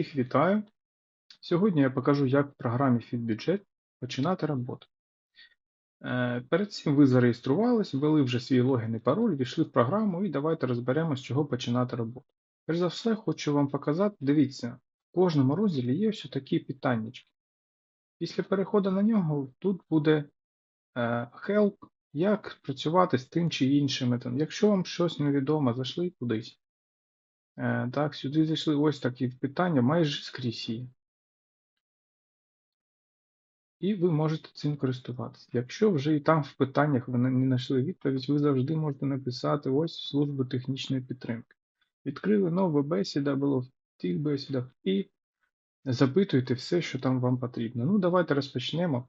Всіх вітаю! Сьогодні я покажу, як в програмі FitBudget починати роботу. Е, Перед цим ви зареєструвались, ввели вже свій логін і пароль, війшли в програму і давайте розберемо, з чого починати роботу. Перш за все, хочу вам показати, дивіться, в кожному розділі є ось такі питаннячки. Після переходу на нього тут буде е, Help, як працювати з тим чи іншим. Якщо вам щось невідомо, зайшли кудись. Е, Так, сюди зайшли ось такі питання, майже скрізь є. І ви можете цим користуватися. Якщо вже і там в питаннях ви не знайшли відповідь, ви завжди можете написати ось в службу технічної підтримки. Відкрили нову бесіда, було в тих бесідах, і запитуйте все, що там вам потрібно. Ну, давайте розпочнемо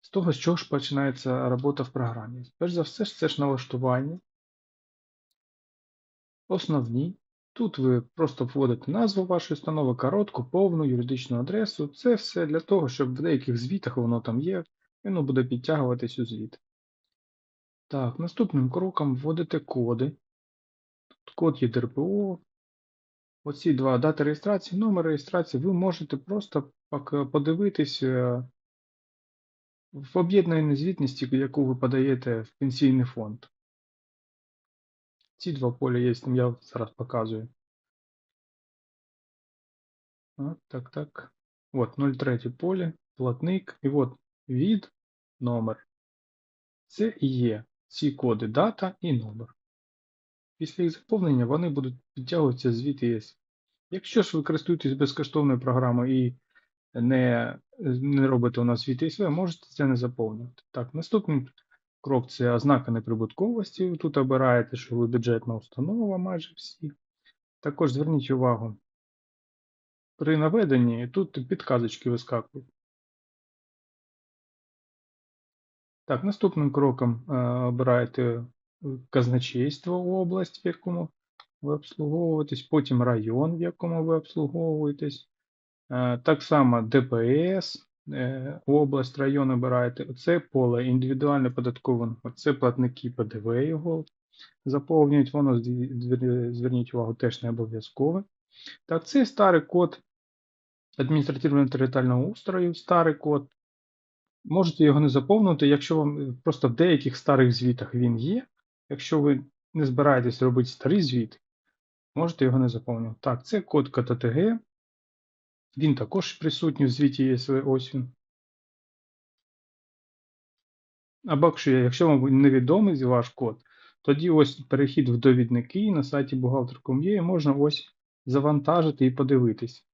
з того, з чого ж починається робота в програмі. Перш за все, це ж налаштування. Основні. Тут ви просто вводите назву вашої установи, коротку, повну юридичну адресу. Це все для того, щоб в деяких звітах воно там є, воно буде підтягуватись у звіт. Так, наступним кроком вводите коди. Тут код є ДРПО. Оці два дати реєстрації, номер реєстрації, ви можете просто подивитись е, в об'єднаній звітності, яку ви подаєте в пенсійний фонд. Ці два поля є, там я зараз показую. От, так, так. От 03 поле, платник, і от від, номер. Це і є ці коди дата і номер. Після їх заповнення вони будуть підтягуватися з VTS. Якщо ж ви користуєтесь безкоштовною програмою і не, не робите у нас VTSV, можете це не заповнювати. Так, наступний крок це ознака неприбутковості. Тут обираєте, що ви бюджетна установа майже всі. Також зверніть увагу, при наведенні тут підказочки вискакують. Так, наступним кроком е, обираєте казначейство область, в якому ви обслуговуєтесь, потім район, в якому ви обслуговуєтесь. Е, так само ДПС, е, область, район обираєте. Це поле індивідуальне податкове, це платники ПДВ його заповнюють, воно зверніть увагу, теж не обов'язкове. Так, це старий код адміністративно-територіального устрою, старий код. Можете його не заповнити, якщо вам е, просто в деяких старих звітах він є. Якщо ви не збираєтесь робити старий звіт, можете його не заповнювати. Так, це код КТТГ. Він також присутній в звіті ЄСВ. Ось він. Або якщо, якщо вам невідомий ваш код, тоді ось перехід в довідники на сайті бухгалтер.com.ua можна ось завантажити і подивитись.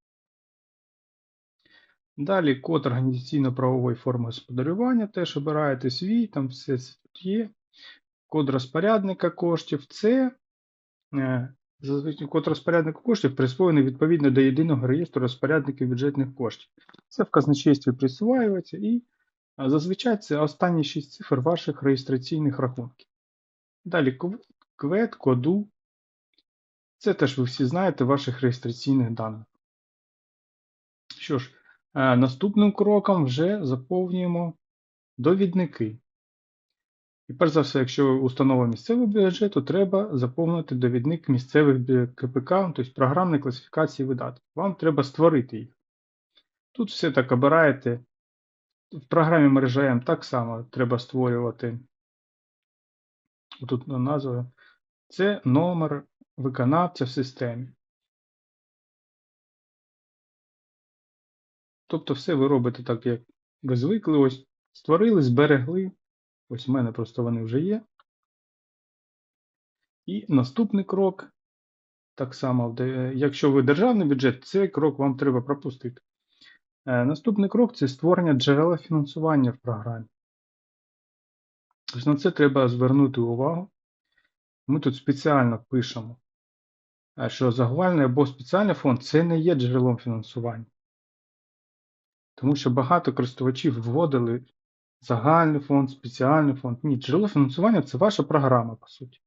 Далі код організаційно-правової форми господарювання, теж обираєте свій, там все це тут є. Код розпорядника коштів це е, зазвичай код розпорядника коштів присвоєний відповідно до єдиного реєстру розпорядників бюджетних коштів. Це в казначействі присваюється і зазвичай це останні 6 цифр ваших реєстраційних рахунків. Далі квет, коду. Це теж ви всі знаєте ваших реєстраційних даних. Що ж, е, наступним кроком вже заповнюємо довідники. І перш за все, якщо установа місцевого бюджету, треба заповнити довідник місцевих КПК, тобто програмної класифікації видатків. Вам треба створити їх. Тут все так обираєте. В програмі мережа М так само треба створювати. Тут назва. Це номер виконавця в системі. Тобто все ви робите так, як ви звикли. Ось створили, зберегли. Ось у мене просто вони вже є. І наступний крок. Так само, якщо ви державний бюджет, цей крок вам треба пропустити. Е, Наступний крок це створення джерела фінансування в програмі. Ось на це треба звернути увагу. Ми тут спеціально пишемо, е, що загальний або спеціальний фонд це не є джерелом фінансування. Тому що багато користувачів вводили загальний фонд, спеціальний фонд. Ні, джерело фінансування це ваша програма, по суті.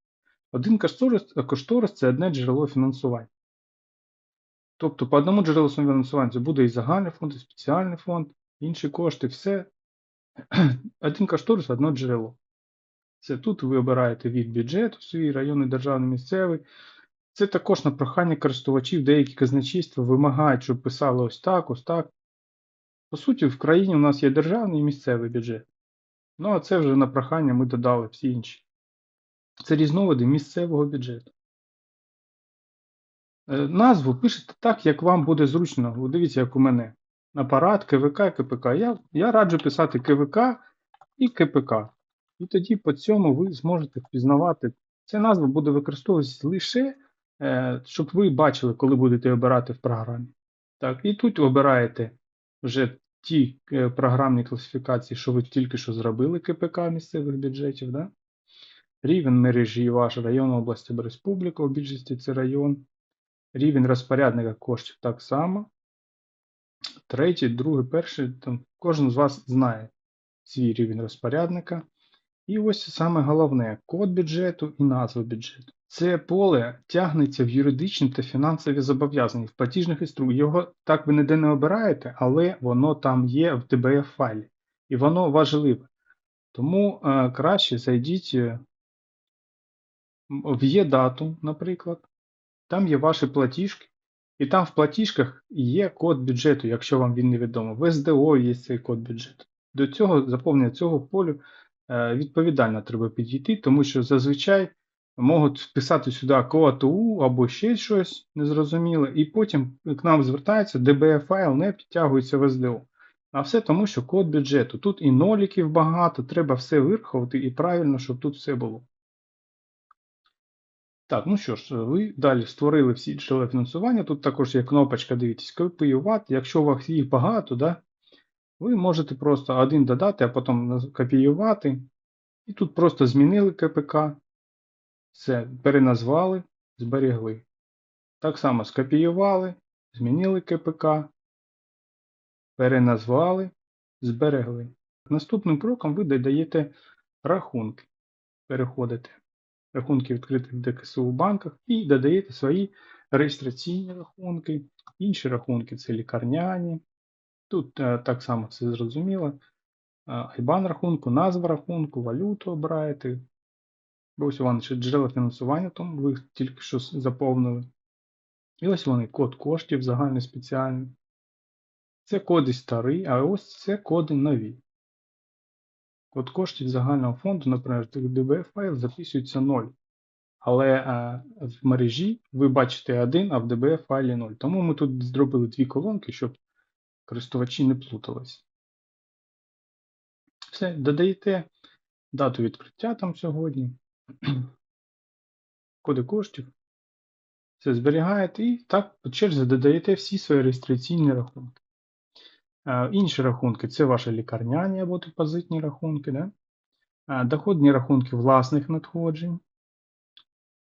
Один кошторис, кошторис це одне джерело фінансування. Тобто по одному джерелу фінансування це буде і загальний фонд, і спеціальний фонд, інші кошти, все. Один кошторис, одне джерело. Це тут ви обираєте від бюджету, свій районний державний місцевий. Це також на прохання користувачів деякі казначейства вимагають, щоб писали ось так, ось так. По суті, в країні у нас є державний і місцевий бюджет. Ну, а це вже на прохання ми додали всі інші. Це різновиди місцевого бюджету. Е, Назву пишете так, як вам буде зручно. Ви дивіться, як у мене. Апарат, КВК КПК. Я, я раджу писати КВК і КПК. І тоді по цьому ви зможете впізнавати. Ця назва буде використовуватися лише, е, щоб ви бачили, коли будете обирати в програмі. Так, і тут обираєте вже ті е, програмні класифікації, що ви тільки що зробили КПК місцевих бюджетів. Да? Рівень мережі ваш район, область або республіка, у більшості це район. Рівень розпорядника коштів так само. Третій, другий, перший. Там, кожен з вас знає свій рівень розпорядника. І ось саме головне код бюджету і назва бюджету. Це поле тягнеться в юридичні та фінансові зобов'язання в платіжних інструкціях. Його так ви ніде не обираєте, але воно там є в DBF файлі. І воно важливе. Тому е, краще зайдіть е, в Є-дату, наприклад. Там є ваші платіжки, і там в платіжках є код бюджету, якщо вам він невідомо. В СДО є цей код бюджету. До цього заповнення цього полю е, відповідально треба підійти, тому що зазвичай можуть вписати сюди КОАТУ або ще щось незрозуміле, і потім к нам звертається, DBF файл не підтягується в СДО. А все тому, що код бюджету. Тут і ноліків багато, треба все вирахувати і правильно, щоб тут все було. Так, ну що ж, ви далі створили всі джерела фінансування. Тут також є кнопочка, дивіться, копіювати. Якщо у вас їх багато, да, ви можете просто один додати, а потім копіювати. І тут просто змінили КПК. Все, переназвали, зберегли. Так само скопіювали, змінили КПК, переназвали, зберегли. Наступним кроком ви додаєте рахунки. Переходите рахунки відкриті в ДКСУ банках і додаєте свої реєстраційні рахунки, інші рахунки це лікарняні. Тут е, так само все зрозуміло. IBAN рахунку, назва рахунку, валюту обираєте. Ось вони ще джерела фінансування, тому ви їх тільки що заповнили. І ось вони код коштів загальний спеціальний. Це коди старі, а ось це коди нові. Код коштів загального фонду, наприклад, DB файл записується 0. Але а, в мережі ви бачите 1, а в DB файлі 0. Тому ми тут зробили дві колонки, щоб користувачі не плуталися. Все, додаєте дату відкриття там сьогодні, коди коштів. Все зберігаєте і так по черзі додаєте всі свої реєстраційні рахунки. Інші рахунки це ваші лікарняні або депозитні рахунки, да? доходні рахунки власних надходжень.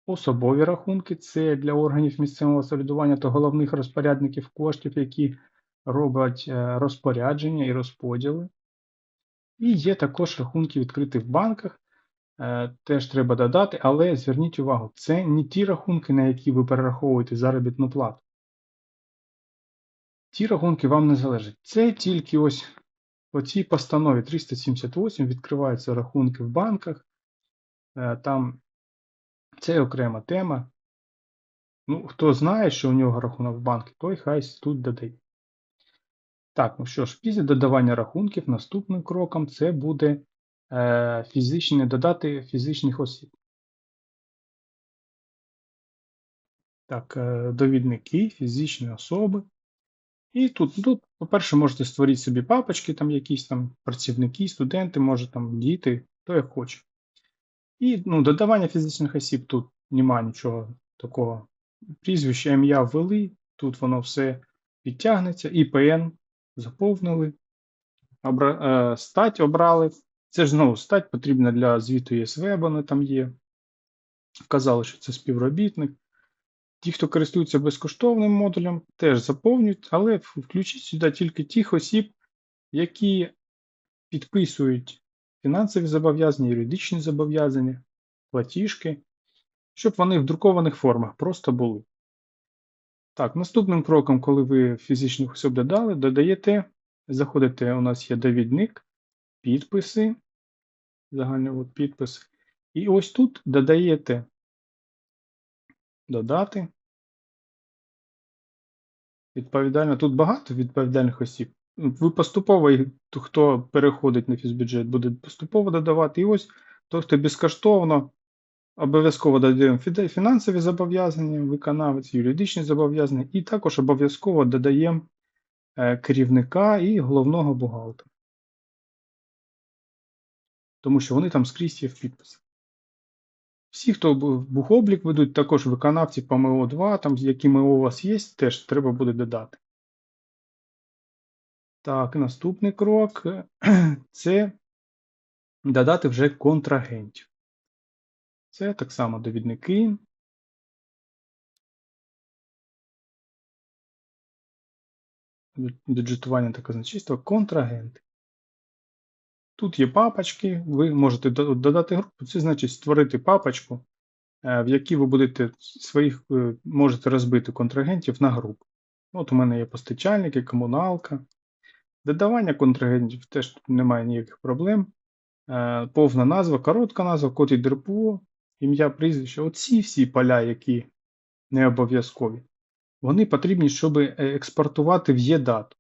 Особові рахунки це для органів місцевого самоврядування та головних розпорядників коштів, які роблять е, розпорядження і розподіли. І є також рахунки відкриті в банках, е, теж треба додати, але зверніть увагу, це не ті рахунки, на які ви перераховуєте заробітну плату. Ті рахунки вам не залежать. Це тільки ось по цій постанові 378 відкриваються рахунки в банках. Е, там це окрема тема. Ну, Хто знає, що у нього рахунок в банку, той хай тут додає. Так, ну що ж, після додавання рахунків наступним кроком це буде е, фізичні, додати фізичних осіб. Так, е, довідники, фізичні особи. І тут, тут по-перше, можете створити собі папочки, там якісь там працівники, студенти, може там діти, хто як хоче. І ну, додавання фізичних осіб тут нема нічого такого. Прізвище ім'я ввели, тут воно все підтягнеться, ІПН заповнили, обра... Е, стать обрали. Це ж знову стать потрібна для звіту ЄСВ, вони там є. Вказали, що це співробітник. Ті, хто користується безкоштовним модулем, теж заповнюють, але включіть сюди тільки тих осіб, які підписують фінансові зобов'язання, юридичні зобов'язання, платіжки, щоб вони в друкованих формах просто були. Так, наступним кроком, коли ви фізичних осіб додали, додаєте, заходите, у нас є довідник, підписи, загальний підпис. І ось тут додаєте Додати. Відповідально, тут багато відповідальних осіб. Ви поступово, хто переходить на фізбюджет, буде поступово додавати. І ось той, хто безкоштовно, обов'язково додаємо фінансові зобов'язання, виконавець, юридичні зобов'язання, і також обов'язково додаємо е, керівника і головного бухгалтера. Тому що вони там скрізь є в підписах. Всі, хто бу- бухоблік ведуть, також виконавці по МО2, там, які МО у вас є, теж треба буде додати. Так, наступний крок це додати вже контрагентів. Це так само довідники. Бюджетування та казначейство, контрагенти. Тут є папочки, ви можете додати групу, це значить створити папочку, е, в якій ви будете своїх е, можете розбити контрагентів на групи. От у мене є постачальники, комуналка. Додавання контрагентів теж тут немає ніяких проблем. Е, Повна назва, коротка назва, код і ДРПО, ім'я, прізвище. Оці всі поля, які не обов'язкові, вони потрібні, щоб експортувати в ЄДАТ.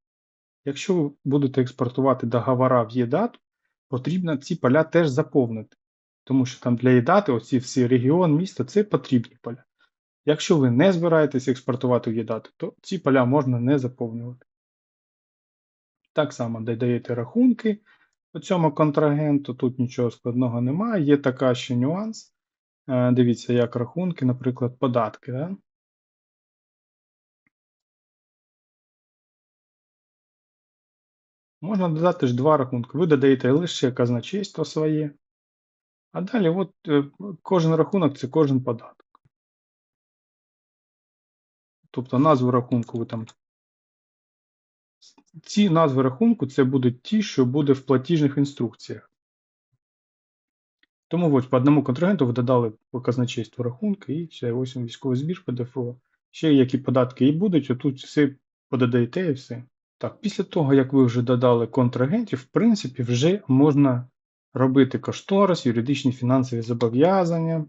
Якщо ви будете експортувати договора в ЄДАТ, потрібно ці поля теж заповнити. Тому що там для ЄДАТи оці всі регіон, місто це потрібні поля. Якщо ви не збираєтесь експортувати ЄДАТ, то ці поля можна не заповнювати. Так само додаєте рахунки по цьому контрагенту, тут нічого складного немає. Є така ще нюанс. Е, Дивіться, як рахунки, наприклад, податки. Да? Можна додати ж два рахунки. Ви додаєте лише казначейство своє, а далі от, е, кожен рахунок це кожен податок. Тобто назву рахунку ви там. Ці назви рахунку це будуть ті, що буде в платіжних інструкціях. Тому ось по одному контрагенту ви додали по рахунки і все, ось військовий збір ПДФО. Ще які податки і будуть, отут все подадаєте і все. Так, після того, як ви вже додали контрагентів, в принципі, вже можна робити кошторис, юридичні фінансові зобов'язання.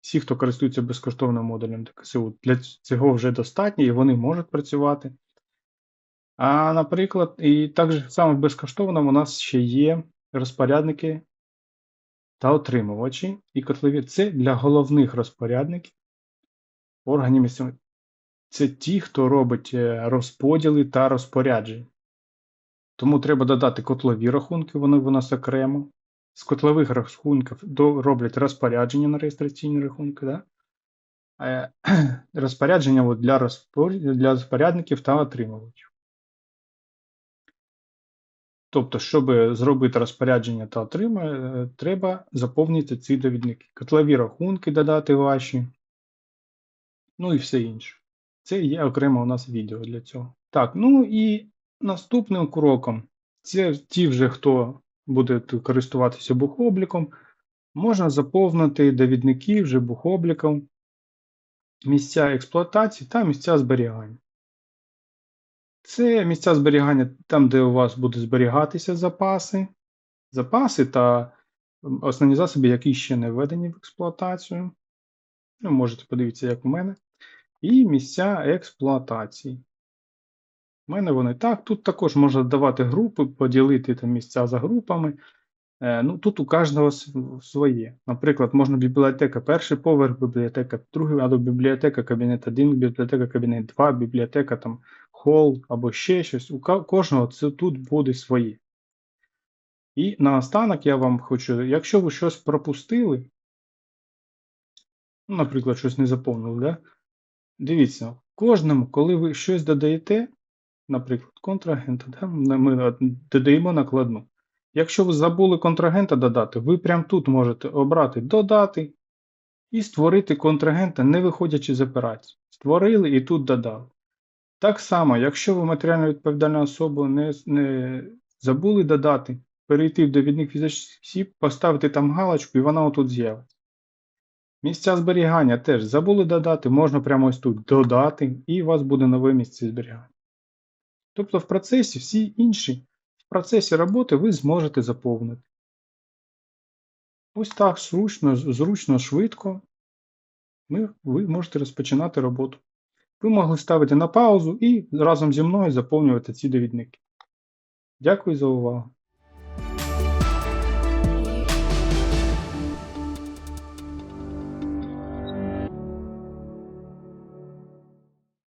Всі, хто користується безкоштовним модулем ДКСУ, для цього вже достатньо і вони можуть працювати. А, наприклад, і також саме в безкоштовному у нас ще є розпорядники та отримувачі і котлові. Це для головних розпорядників органів. Це ті, хто робить е, розподіли та розпорядження. Тому треба додати котлові рахунки, вони в нас окремо. З котлових рахунків роблять розпорядження на реєстраційні рахунки. Да? Е, Розпорядження для, розпор- для розпорядників та отримувачів. Тобто, щоб зробити розпорядження та отримання, треба заповнити ці довідники. Котлові рахунки додати ваші, ну і все інше. Це є окремо у нас відео для цього. Так, ну і наступним кроком, це ті вже, хто буде користуватися бухобліком, можна заповнити довідники вже бухобліком, місця експлуатації та місця зберігання. Це місця зберігання там, де у вас будуть зберігатися запаси, запаси та основні засоби, які ще не введені в експлуатацію. Ну, можете подивитися, як у мене. І місця експлуатації. У мене вони так. Тут також можна давати групи, поділити там місця за групами. Е, ну, тут у кожного своє. Наприклад, можна бібліотека перший поверх, бібліотека другий, або бібліотека кабінет 1, бібліотека кабінет 2, бібліотека там хол або ще щось. У кожного це тут буде своє. І наостанок я вам хочу, якщо ви щось пропустили, ну, наприклад, щось не заповнили, да? Дивіться, кожному, коли ви щось додаєте, наприклад, контрагента, да? ми додаємо накладну. Якщо ви забули контрагента додати, ви прямо тут можете обрати додати і створити контрагента, не виходячи з операції. Створили і тут додали. Так само, якщо ви матеріально відповідальну особу не, не забули додати, перейти в довідник фізичних осіб, поставити там галочку і вона отут з'явиться. Місця зберігання теж забули додати, можна прямо ось тут додати, і у вас буде нове місце зберігання. Тобто в процесі всі інші в процесі роботи ви зможете заповнити. Ось так зручно, зручно, швидко. ми, ви можете розпочинати роботу. Ви могли ставити на паузу і разом зі мною заповнювати ці довідники. Дякую за увагу.